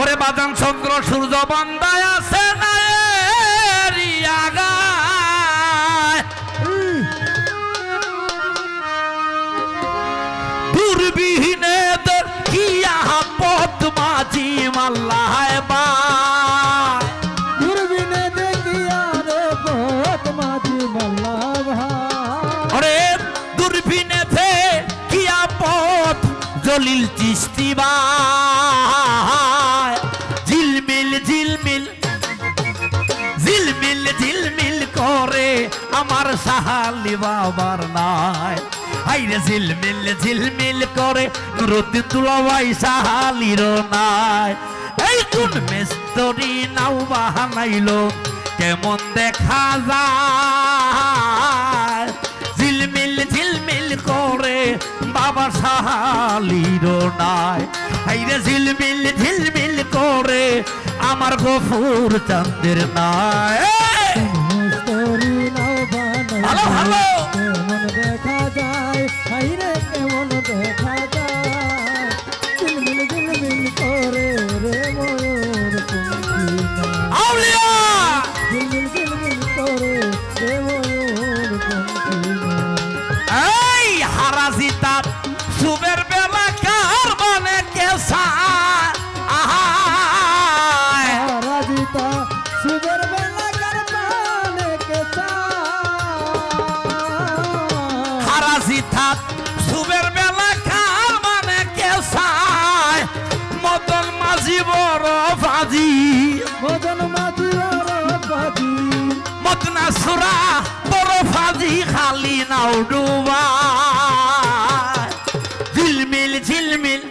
ওরে বাদাম চন্দ্র সূর্য বান্দায় আছে না এরিয়া গায়। পথ মাঝি মাল্লায় বা? দেখিয়া রে পথ মাঝি মাল্লা ভাই ওরে দূরবীনেতে কি পথ? জলিল চিস্তি ঝিলমিল করে আমার সাহালি বাবার নাই। আইরে ঝিলমিল ঝিলমিল করে রতি তুলাবাই সাহালির নাই। এই কোন মেস্তরি নাও বাহানাইলো, কেমন দেখা যায়? ঝিলমিল ঝিলমিল করে বাবা সাহালির নাই। আইরে ঝিলমিল ঝিলমিল করে আমার গফুর চান্দের নাই। কেমন দেখা যায়? হাইরে কেমন দেখা যায়? ঝিলমিল ঝিলমিল করে রে ময়ূর ঝিলমিল ঝিলমিল করে রে ময়ূর পঙ্খিনা এই হারাজি বড় ফাজি। মদন মাঝি আর বাজি মদনা সুরা বড় ফাজি খালি নাও ডুবা। ঝিলমিল ঝিলমিল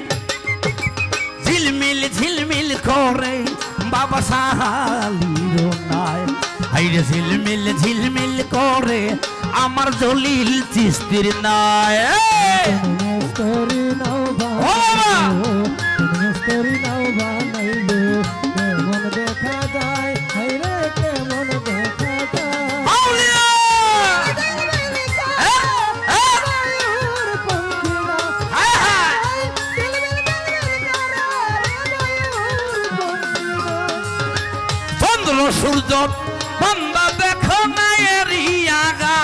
ঝিলমিল ঝিলমিল করে বাবা সাহালির নাই হাইরে ঝিলমিল ঝিলমিল করে আমার জলিল চিস্তির নাও বানাইলো কেমন দেখা যায়? হাইরে কেমন দেখা যায়। চন্দ্র সূর্য বন্দা দেখো না এরিয়া গা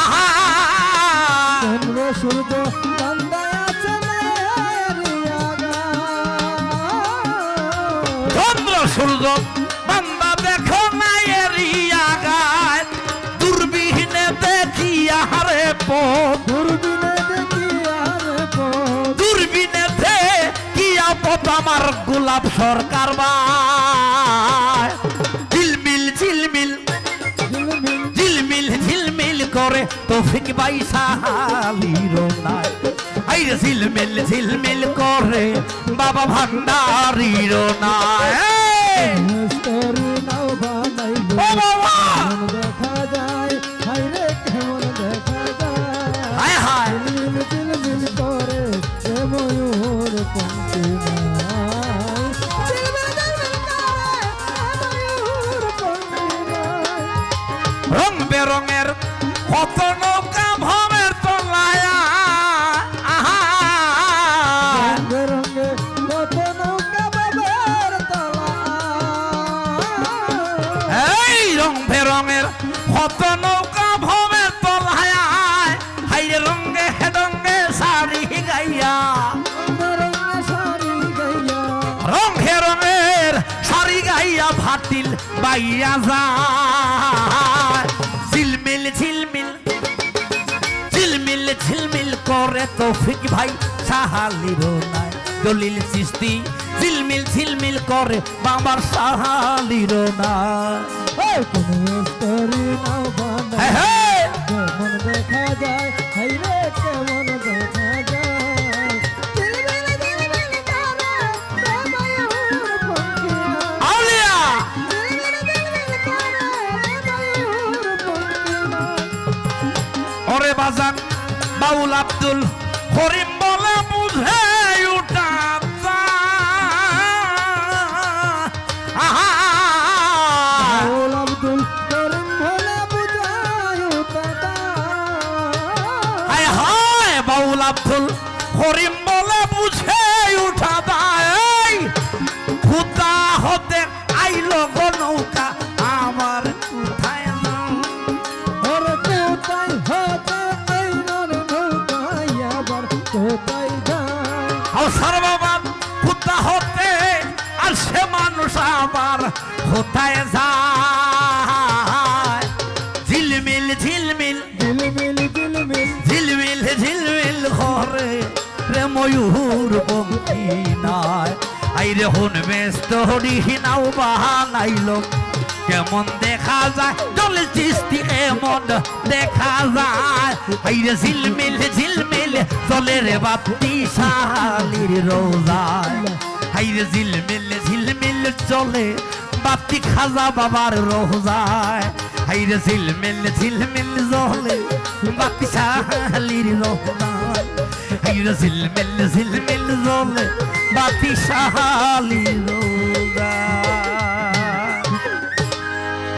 আহা চন্দ্র সূর্য আমার গোলাপ সরকার ঝিলমিল ঝিলমিল ঝিলমিল ঝিলমিল করে তৌফিক বাই সাহালির নাই আইরে ঝিলমিল ঝিলমিল করে বাবা ভান্ডারির নাই কত নৌকা ভবের তলায়া আহা। রঙে কত নৌকা বাবার তলা এই রং বেরঙের কত নৌকা ভবের তলায়া হাইরে রঙে হেডঙ্গে শাড়ি গাইয়া। রঙে রঙের শাড়ি গাইয়া ভাটিল বাইয়া যায়। তৌফিক ভাই সাহালির নাই। দলিল সৃষ্টি ঝিলমিল ঝিলমিল করে বাবার সাহালির নাই। ওই কোন স্তরি নাও হে বানাই হে কেমন দেখা যায় হাই কেমন দেখা যায়। দিলবিল দিলবিল করে রে ময়ূর পঙ্খিনা আউলিয়া! দিলবিল দিলবিল করে রে ময়ূর পঙ্খিনা ওরে বাজান বাউল আব্দুল করিম বলে বুঝে উঠা বাউল আব্দুল করিম বলে বুঝে উঠা দায় ভূতা হতে আইল নৌকা। কোথায় যায়? ঝিলমিল ঝিলমিল। ঝিলমিল ঝিলমিল। ঝিলমিল ঝিলমিল ঘরে রে ময়ূর পঙ্খী নাই। আইরে হন ব্যস্ত হরিণাও বাহানাইল কেমন দেখা যায়? জল চিস্তি এমন দেখা যায়। আইরে ঝিলমিল ঝিলমিল জলের বাতি শালির রোজায়। আইরে ঝিলমিল ঝিলমিল চলে বাতি খাজা বাবার রোজায় হাইরে ঝিলমিল ঝিলমিল জলে বাতি শালির রোজায় হাইরে ঝিলমিল ঝিলমিল জলে বাতি শালি